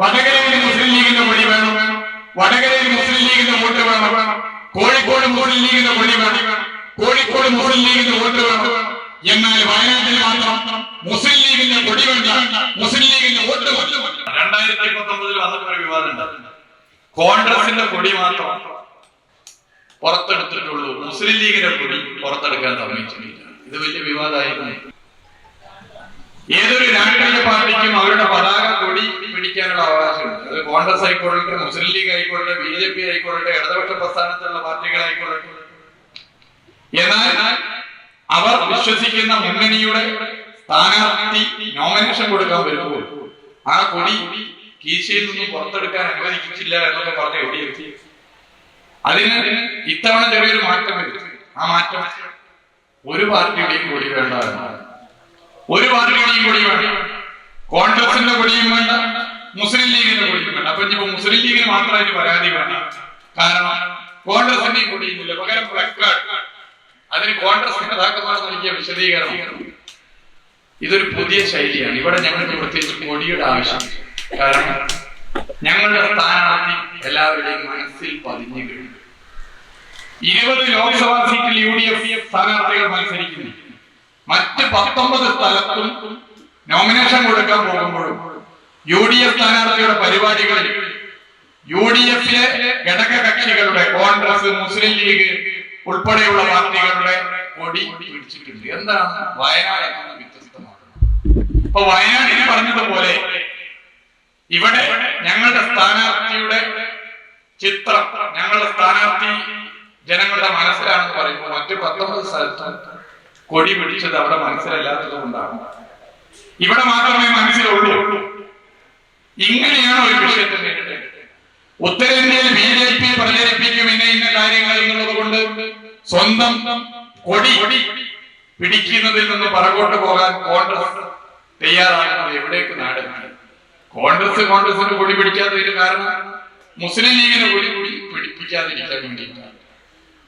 വടകരയിൽ മുസ്ലിം ലീഗിന്റെ മൊഴി വേണം. വടകരയിൽ മുസ്ലിം ലീഗിന്റെ വോട്ട് വേണം. കോഴിക്കോട് മുസ്ലിം ലീഗിന്റെ മൊഴി വേണം. കോഴിക്കോട് മുസ്ലിം ലീഗിന്റെ വോട്ട് വേണം. എന്നാൽ വയനാട്ടിൽ മാത്രം മുസ്ലിം ലീഗിന്റെ കൊടി വേണ്ട. മുസ്ലിം ലീഗിന്റെ വോട്ട് രണ്ടായിരത്തി പത്തൊമ്പതിൽ വന്നിട്ടൊരു വിവാദം കോൺഗ്രസിന്റെ കൊടി മാത്രം പുറത്തെടുത്തിട്ടുള്ളൂ. മുസ്ലിം ലീഗിന്റെ കൊടി പുറത്തെടുക്കാൻ സമ്മതിച്ചിട്ടില്ല ഇത് വലിയ വിവാദമായിരുന്നു. ഏതൊരു രാഷ്ട്രീയ പാർട്ടിക്കും അവരുടെ കൊടി പിടിക്കാനുള്ള അവകാശമുണ്ട്. അത് കോൺഗ്രസ് ആയിക്കൊള്ളട്ടെ മുസ്ലിം ലീഗ് ആയിക്കൊള്ളട്ടെ ബി ജെ പി ആയിക്കൊള്ളട്ടെ ഇടതുപക്ഷ പ്രസ്ഥാനത്തിലുള്ള പാർട്ടികളായിക്കൊള്ളട്ടെ എന്നാൽ അവർ വിശ്വസിക്കുന്ന മുന്നണിയുടെ സ്ഥാനാർത്ഥി നോമിനേഷൻ കൊടുക്കാൻ വരുമ്പോൾ ആ കൊടി കീശയിൽ നിന്നും പുറത്തെടുക്കാൻ അനുവദിച്ചില്ല എന്നൊക്കെ പറഞ്ഞ എവിടെയെത്തി അതിന് ഇത്തവണ ചെറിയൊരു മാറ്റം വരും. ആ മാറ്റം ഒരു പാർട്ടിയുടെയും കൊടി വേണ്ട ഒരു പാർട്ടിയുടെയും കൊടി വേണ്ട. കോൺഗ്രസിന്റെ കൊടിയും വേണ്ട. മുസ്ലിം ലീഗിനെ കൊടുക്കുന്നുണ്ട് അപ്പൊ ഇനിയിപ്പോ മുസ്ലിം ലീഗിന് മാത്രമായിട്ട് പരാതി വേണ്ട. കാരണം കോൺഗ്രസിനെ കൊടുക്കുന്നില്ല പകരം അതിന് കോൺഗ്രസ് നേതാക്കന്മാർ നൽകിയ വിശദീകരണം. ഇതൊരു പുതിയ ശൈലിയാണ്. ഇവിടെ ഞങ്ങൾക്ക് പ്രത്യേകിച്ച് കൊടിയുടെ ആവശ്യം. കാരണം ഞങ്ങളുടെ സ്ഥാനാർത്ഥി എല്ലാവരുടെയും മനസ്സിൽ പതിഞ്ഞു കഴിഞ്ഞു ഇരുപത് ലോക്സഭാ സീറ്റിൽ യു ഡി എഫ് സ്ഥാനാർത്ഥികൾ മത്സരിക്കുന്നു. മറ്റ് പത്തൊമ്പത് സ്ഥലത്തും നോമിനേഷൻ കൊടുക്കാൻ പോകുമ്പോഴും യു ഡി എഫ് സ്ഥാനാർത്ഥിയുടെ പരിപാടികളിൽ യു ഡി എഫിലെ ഘടക കക്ഷികളുടെ കോൺഗ്രസ് മുസ്ലിം ലീഗ് ഉൾപ്പെടെയുള്ള പാർട്ടികളുടെ കൊടി പിടിച്ചിട്ടുണ്ട്. എന്താണ് വയനാട് എന്നത് വ്യത്യസ്തമാണ് ഇപ്പൊ വയനാട്ടിൽ പറഞ്ഞതുപോലെ ഇവിടെ ഞങ്ങളുടെ സ്ഥാനാർത്ഥിയുടെ ചിത്രം ഞങ്ങളുടെ സ്ഥാനാർത്ഥി ജനങ്ങളുടെ മനസ്സിലാണെന്ന് പറയുമ്പോൾ മറ്റു പത്തൊമ്പത് സ്ഥലത്തും കൊടി പിടിച്ചത് അവിടെ മനസ്സിലല്ലാത്തത് കൊണ്ടാണ്. ഇവിടെ മാത്രമേ മനസ്സിലുള്ളൂ. ഇങ്ങനെയാണ് ഒരു വിഷയത്തെ നേരിടേണ്ടത് ഉത്തരേന്ത്യയിൽ ബി ജെ പി പ്രചരിപ്പിക്കും ഇന്ന ഇന്ന കാര്യങ്ങൾ എന്നുള്ളത് കൊണ്ട് സ്വന്തം കൊടി പിടിക്കുന്നതിൽ നിന്ന് പറകോട്ട് പോകാൻ കോൺഗ്രസ് തയ്യാറാകുന്നത് എവിടേക്ക് നാട്? കോൺഗ്രസ് കോൺഗ്രസിന് കൊടി പിടിക്കാത്തതിന് കാരണം മുസ്ലിം ലീഗിന് കൊടി കൂടി പിടിപ്പിക്കാതിരിക്കാൻ വേണ്ടിയിട്ടാണ്.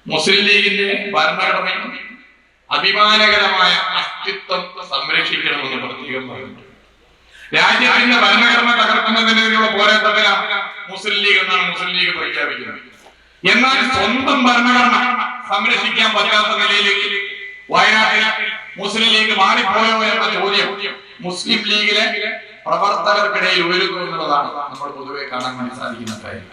മുസ്ലിം ലീഗിന്റെ ഭരണഘടനയും അഭിമാനകരമായ അസ്തിത്വം സംരക്ഷിക്കണമെന്ന് പ്രത്യേകം പറഞ്ഞിട്ടുണ്ട് രാജ്യത്തിന്റെ ഭരണഘടന തകർക്കുന്നതിനെതിരെയുള്ള പോരാട്ടത്തിലാണ് മുസ്ലിം ലീഗ് എന്നാണ് മുസ്ലിം ലീഗ് പ്രഖ്യാപിക്കുന്നത്. എന്നാൽ സ്വന്തം ഭരണഘടന സംരക്ഷിക്കാൻ പറ്റാത്ത നിലയിലേക്ക് വയനാട്ടിൽ മുസ്ലിം ലീഗ് മാറിപ്പോയോ എന്ന ചോദ്യം മുസ്ലിം ലീഗിലെ പ്രവർത്തകർക്കിടയിൽ ഉയരുന്നു എന്നുള്ളതാണ് നമ്മൾ പൊതുവെ കാണാൻ സാധിക്കുന്ന കാര്യം.